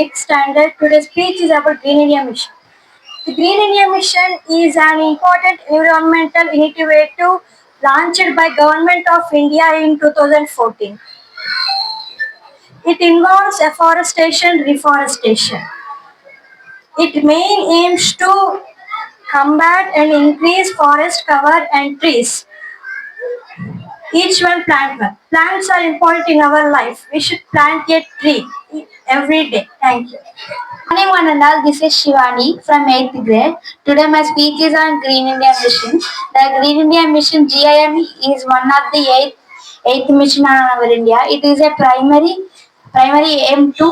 8th standard. Today's speech is about Green India Mission. The Green India Mission is an important environmental initiative launched by Government of India in 2014. It involves afforestation, reforestation. It main aims to combat and increase forest cover and trees. Each one plant one. Plants are important in our life. We should plant a tree every day. Thank you. Morning one and all, this is Shivani from 8th grade. Today my speech is on Green India Mission. The Green India Mission GIM is one of the eighth, eighth mission on our India. It is a primary primary aim to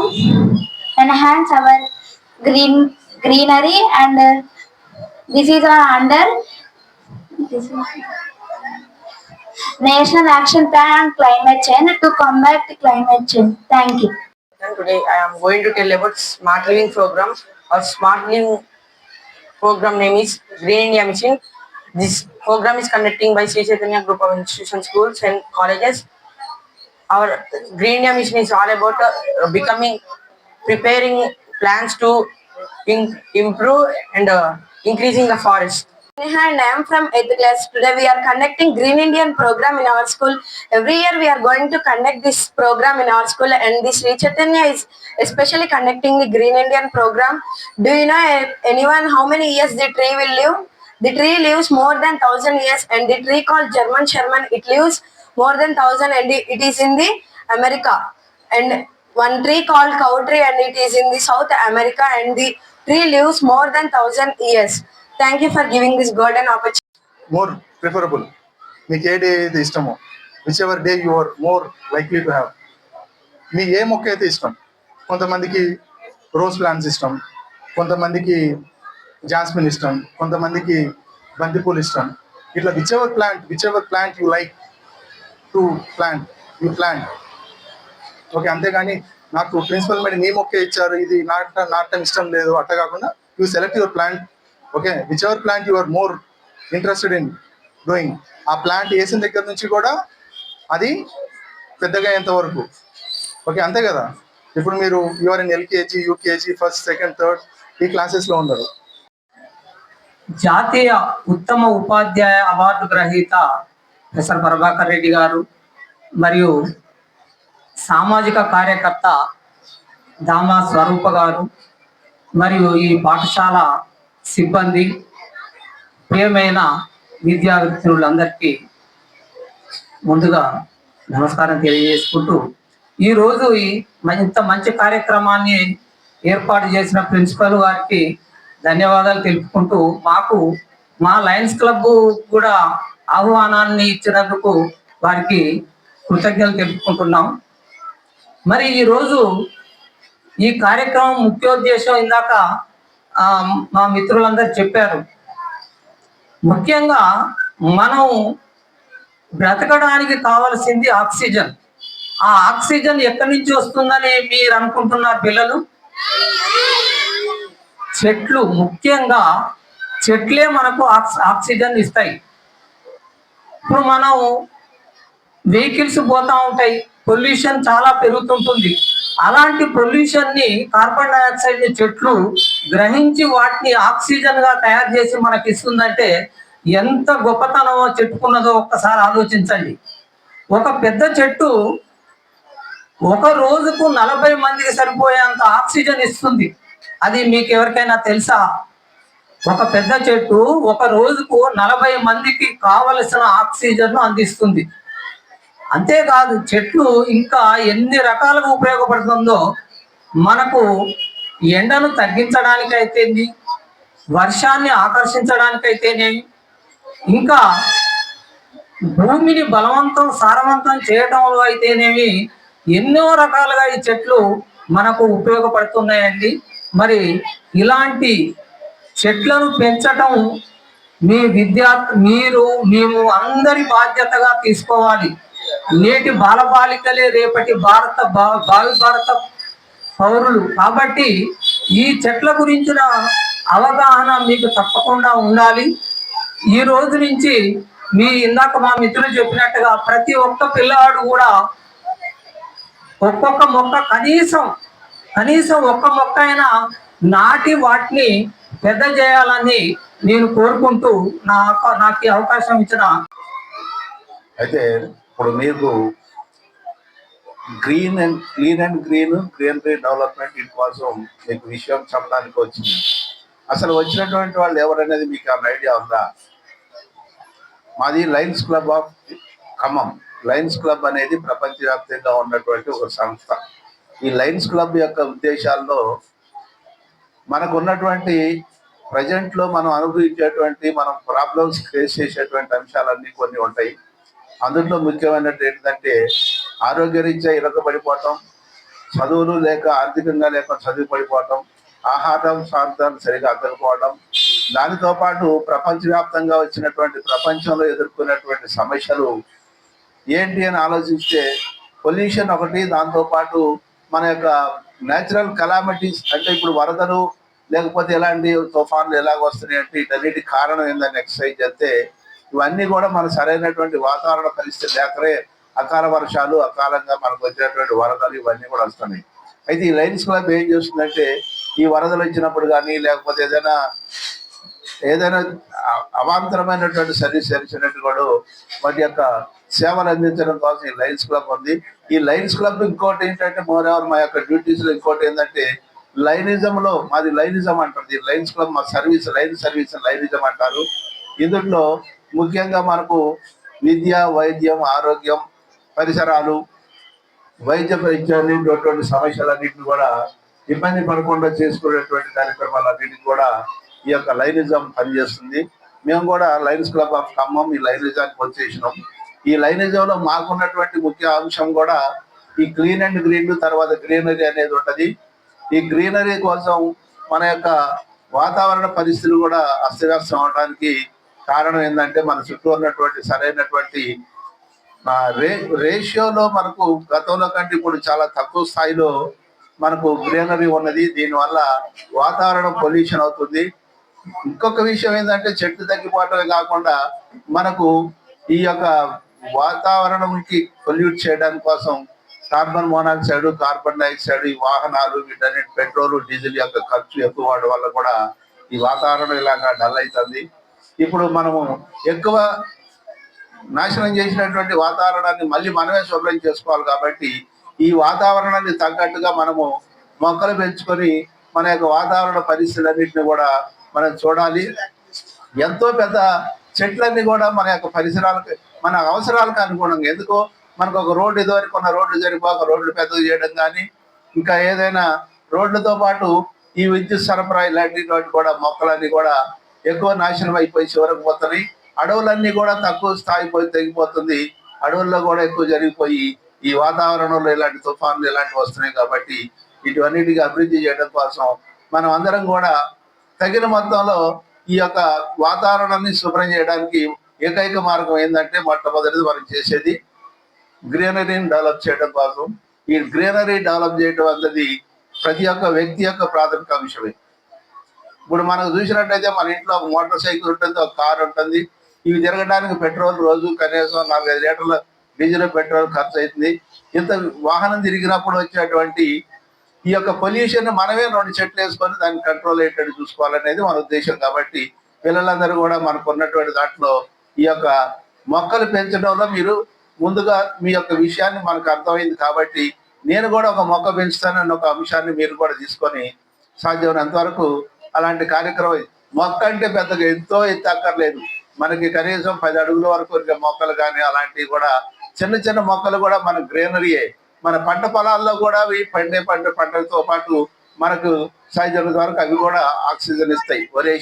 enhance our green greenery and uh, this is our under this is National Action Plan on Climate Change to combat climate change. Thank you. Today I am going to tell about Smart Living program. Our Smart Living program name is Green India Mission. This program is conducting by Sri Chaitanya Group of Institutions, Schools and Colleges. Our Green India Mission is all about uh, becoming, preparing plans to in, improve and uh, increasing the forest. Neha and I am from 8th class. Today we are conducting Green Indian program in our school. Every year we are going to conduct this program in our school and this Sri Chaitanya is especially conducting the Green Indian program. Do you know eh, anyone how many years the tree will live? The tree lives more than 1000 years and the tree called German Sherman it lives more than 1000 and it is in the America. And one tree called cow tree and it is in the South America and the tree lives more than 1000 years. Thank you for giving this golden opportunity more preferable మీకు ఏ day అయితే ఇష్టమో whichever day you are more likely to have మీ ఏ మొక్క అయితే ఇష్టం కొంతమందికి rose plants ఇష్టం కొంతమందికి జాస్మిన్ ఇష్టం కొంతమందికి బంతిపూలు ఇష్టం. ఇట్లా whichever plant whichever plant you like to plant you plant okay అంతేగాని నాకు ప్రిన్సిపల్ మేడం నీ మొక్కే ఇచ్చారు ఇది నాట నాటడం ఇష్టం లేదు అట్ట కాకుండా you select your plant okay whichever plant you are more interested in doing ఆ ప్లాంట్ వేసిన దగ్గర నుంచి కూడా అది పెద్దగా అయ్యేంత వరకు. ఓకే అంతే కదా? ఇప్పుడు మీరు your in LKG UKG first second third ఈ క్లాసెస్లో ఉన్నారు జాతీయ ఉత్తమ ఉపాధ్యాయ అవార్డు గ్రహీత ప్రొఫెసర్ ప్రభాకర్ రెడ్డి గారు మరియు సామాజిక కార్యకర్త దామా స్వరూప గారు మరియు ఈ పాఠశాల సిబ్బంది ప్రియమైన విద్యార్థులందరికీ ముందుగా నమస్కారం తెలియజేసుకుంటూ ఈరోజు ఈ మ- ఇంత మంచి కార్యక్రమాన్ని ఏర్పాటు చేసిన ప్రిన్సిపల్ గారికి ధన్యవాదాలు తెలుపుకుంటూ మాకు మా లయన్స్ క్లబ్ కూడా ఆహ్వానాన్ని ఇచ్చినందుకు వారికి కృతజ్ఞతలు తెలుపుకుంటున్నాం. మరి ఈరోజు ఈ కార్యక్రమం ముఖ్యోద్దేశం ఇందాక మా మిత్రులందరూ చెప్పారు. ముఖ్యంగా మనం బ్రతకడానికి కావలసింది ఆక్సిజన్. ఆ ఆక్సిజన్ ఎక్కడి నుంచి వస్తుందని మీరు అనుకుంటున్నారు పిల్లలు? చెట్లు ముఖ్యంగా చెట్లే మనకు ఆక్సి ఆక్సిజన్ ఇస్తాయి. ఇప్పుడు మనం వెహికల్స్ పోతూ ఉంటాయి. పొల్యూషన్ చాలా పెరుగుతుంటుంది. అలాంటి పొల్యూషన్ని కార్బన్ డైఆక్సైడ్ని చెట్లు గ్రహించి వాటిని ఆక్సిజన్గా తయారు చేసి మనకి ఇస్తుందంటే ఎంత గొప్పతనమో చెట్టుకున్నదో ఒక్కసారి ఆలోచించండి. ఒక పెద్ద చెట్టు ఒక రోజుకు నలభై మందికి సరిపోయేంత ఆక్సిజన్ ఇస్తుంది. అది మీకు ఎవరికైనా తెలుసా? ఒక పెద్ద చెట్టు ఒక రోజుకు నలభై మందికి కావలసిన ఆక్సిజన్ను అందిస్తుంది. అంతేకాదు చెట్లు ఇంకా ఎన్ని రకాలుగా ఉపయోగపడుతుందో మనకు ఎండను తగ్గించడానికైతేంది వర్షాన్ని ఆకర్షించడానికైతేనేమి ఇంకా భూమిని బలవంతం సారవంతం చేయడంలో అయితేనేమి ఎన్నో రకాలుగా ఈ చెట్లు మనకు ఉపయోగపడుతున్నాయండి. మరి ఇలాంటి చెట్లను పెంచటం మీ విద్యార్థి మీరు మేము అందరి బాధ్యతగా తీసుకోవాలి. నేటి బాలబాలికలే రేపటి భారత భా- భావి భారత పౌరులు. కాబట్టి ఈ చెట్ల గురించిన అవగాహన మీకు తప్పకుండా ఉండాలి. ఈ రోజు నుంచి మీ ఇందాక మా మిత్రులు చెప్పినట్టుగా ప్రతి ఒక్క పిల్లవాడు కూడా ఒక్కొక్క మొక్క కనీసం కనీసం ఒక్క మొక్క అయినా నాటి వాటిని పెద్ద చేయాలని నేను కోరుకుంటూ నా నాకు అవకాశం ఇచ్చిన అయితే ఇప్పుడు మీకు green and clean and green greenery development ఇటు కోసం మీకు విషయం చెప్పడానికి వచ్చింది. అసలు వచ్చినటువంటి వాళ్ళు ఎవరనేది మీకు ఏమైనా ఐడియా ఉందా? మాది Lions Club of Khammam. Lions Club అనేది ప్రపంచవ్యాప్తంగా ఉన్నటువంటి ఒక సంస్థ. ఈ లయన్స్ క్లబ్ యొక్క ఉద్దేశాల్లో మనకు ఉన్నటువంటి మనం అనుభవించేటువంటి మనం ప్రాబ్లమ్స్ ఫేస్ చేసేటువంటి అంశాలన్నీ కొన్ని ఉంటాయి. అందులో ముఖ్యమైనట్టు ఏంటంటే ఆరోగ్యరీత్యా ఇరకబడిపోవటం చదువులు లేక ఆర్థికంగా లేక చదువు పడిపోవటం ఆహారం ప్రాంతాలు సరిగా అందకపోవడం దానితో పాటు ప్రపంచవ్యాప్తంగా వచ్చినటువంటి ప్రపంచంలో ఎదుర్కొన్నటువంటి సమస్యలు ఏంటి అని ఆలోచిస్తే పొల్యూషన్ ఒకటి దాంతోపాటు మన యొక్క నేచురల్ కలామిటీస్ అంటే ఇప్పుడు వరదలు లేకపోతే ఎలాంటి తుఫాన్లు ఎలాగ వస్తున్నాయి అంటే వీటన్నిటి కారణం ఏందని ఎక్సర్సైజ్ చేస్తే ఇవన్నీ కూడా మన సరైనటువంటి వాతావరణ పరిస్థితి లేకరే అకాల వర్షాలు అకాలంగా మనకు వచ్చినటువంటి వరదలు ఇవన్నీ కూడా వస్తున్నాయి. అయితే ఈ లైన్స్ క్లబ్ ఏం చేస్తుందంటే ఈ వరదలు వచ్చినప్పుడు కానీ లేకపోతే ఏదైనా ఏదైనా అవాంతరమైనటువంటి సర్వీస్ చేసినట్టు కూడా వాటి యొక్క సేవలు అందించడం కోసం ఈ లయన్స్ క్లబ్ ఉంది. ఈ లయన్స్ క్లబ్ ఇంకోటి ఏంటంటే మోర్ ఎవర్ మా యొక్క డ్యూటీస్లో ఇంకోటి ఏంటంటే లైనిజం లో మాది లైనిజం అంటారు. ఈ లైన్స్ క్లబ్ మా సర్వీస్ లైన్ సర్వీస్ లైనిజం అంటారు. ఇందులో ముఖ్యంగా మనకు విద్య వైద్యం ఆరోగ్యం పరిసరాలు వైద్య పరీక్షటువంటి సమస్యలన్నింటిని కూడా ఇబ్బంది పడకుండా చేసుకునేటువంటి కార్యక్రమాలన్నింటినీ కూడా ఈ యొక్క లైనిజం పనిచేస్తుంది. మేము కూడా లైన్స్ క్లబ్ ఆఫ్ ఖమ్మం ఈ లైనిజానికి వచ్చేసినాం. ఈ లైనిజంలో మాకున్నటువంటి ముఖ్య అంశం కూడా ఈ క్లీన్ అండ్ గ్రీన్ తర్వాత గ్రీనరీ అనేది ఉంటుంది. ఈ గ్రీనరీ కోసం మన యొక్క వాతావరణ పరిస్థితులు కూడా అస్తవ్యస్తం అవడానికి కారణం ఏంటంటే మన చుట్టూ ఉన్నటువంటి సరైనటువంటి రే రేషియోలో మనకు గతంలో కంటే ఇప్పుడు చాలా తక్కువ స్థాయిలో మనకు గ్రీనరీ ఉన్నది. దీనివల్ల వాతావరణం పొల్యూషన్ అవుతుంది. ఇంకొక విషయం ఏంటంటే చెట్లు తగ్గిపోవటమే కాకుండా మనకు ఈ యొక్క వాతావరణంకి పొల్యూట్ చేయడానికి కోసం కార్బన్ మోనాక్సైడ్ కార్బన్ డైఆక్సైడ్ ఈ వాహనాలు వీటన్నిటి పెట్రోల్ డీజిల్ యొక్క ఖర్చు ఎక్కువ అవడం వల్ల కూడా ఈ వాతావరణం ఇలాగా డల్ అవుతుంది. ఇప్పుడు మనము ఎక్కువ నాశనం చేసినటువంటి వాతావరణాన్ని మళ్ళీ మనమే శుభ్రం చేసుకోవాలి కాబట్టి ఈ వాతావరణాన్ని తగ్గట్టుగా మనము మొక్కలు పెంచుకొని మన యొక్క వాతావరణ పరిస్థితులన్నింటినీ కూడా మనం చూడాలి. ఎంతో పెద్ద చెట్లన్నీ కూడా మన యొక్క పరిసరాలకు మన అవసరాలకు అనుగుణంగా ఎందుకో మనకు ఒక రోడ్డు ఇదివరకు ఉన్న రోడ్లు సరిపోక రోడ్లు పెద్దవి చేయడం కానీ ఇంకా ఏదైనా రోడ్లతో పాటు ఈ విద్యుత్ సరఫరా ఇలాంటి కూడా మొక్కలన్నీ కూడా ఎక్కువ నాశనం అయిపోయి చివరకు పోతున్నాయి. అడవులన్నీ కూడా తక్కువ స్థాయి పోయి తగ్గిపోతుంది అడవుల్లో కూడా ఎక్కువ జరిగిపోయి ఈ వాతావరణంలో ఇలాంటి తుఫాన్లు ఇలాంటివి వస్తున్నాయి కాబట్టి ఇటువన్నిటికి అభివృద్ధి చేయడం కోసం మనం అందరం కూడా తగిన మొత్తంలో ఈ యొక్క వాతావరణాన్ని శుభ్రం చేయడానికి ఏకైక మార్గం ఏంటంటే మొట్టమొదటిది మనం చేసేది గ్రీనరీని డెవలప్ చేయడం కోసం. ఈ గ్రీనరీ డెవలప్ చేయడం అన్నది ప్రతి ఒక్క వ్యక్తి యొక్క ప్రాథమిక అంశమే. ఇప్పుడు మనకు చూసినట్టయితే మన ఇంట్లో ఒక మోటార్ సైకిల్ ఉంటుంది ఒక కార్ ఉంటుంది. ఇవి తిరగడానికి పెట్రోల్ రోజు కనీసం నాలుగైదు లీటర్ల డీజిల్ పెట్రోల్ ఖర్చు అవుతుంది. ఇంత వాహనం తిరిగినప్పుడు వచ్చేటువంటి ఈ యొక్క పొల్యూషన్ మనమే రెండు చెట్లు వేసుకొని దాన్ని కంట్రోల్ అయ్యేటట్టు చూసుకోవాలనేది మన ఉద్దేశం. కాబట్టి పిల్లలందరూ కూడా మనకు ఉన్నటువంటి దాంట్లో ఈ యొక్క మొక్కలు పెంచడంలో మీరు ముందుగా మీ యొక్క విషయాన్ని మనకు అర్థమైంది. కాబట్టి నేను కూడా ఒక మొక్క పెంచుతానన్న ఒక అంశాన్ని మీరు కూడా తీసుకొని సాధ్యమైనంత వరకు అలాంటి కార్యక్రమం మొక్క అంటే పెద్దగా ఎంతో ఎత్తు అక్కర్లేదు. మనకి కనీసం పది అడుగుల వరకు మొక్కలు కానీ అలాంటివి కూడా చిన్న చిన్న మొక్కలు కూడా మన గ్రీనరీయే మన పంట పొలాల్లో కూడా అవి పండే పంట పంటలతో పాటు మనకు సాధ్యమైనంత వరకు అవి కూడా ఆక్సిజన్ ఇస్తాయి. ఒరే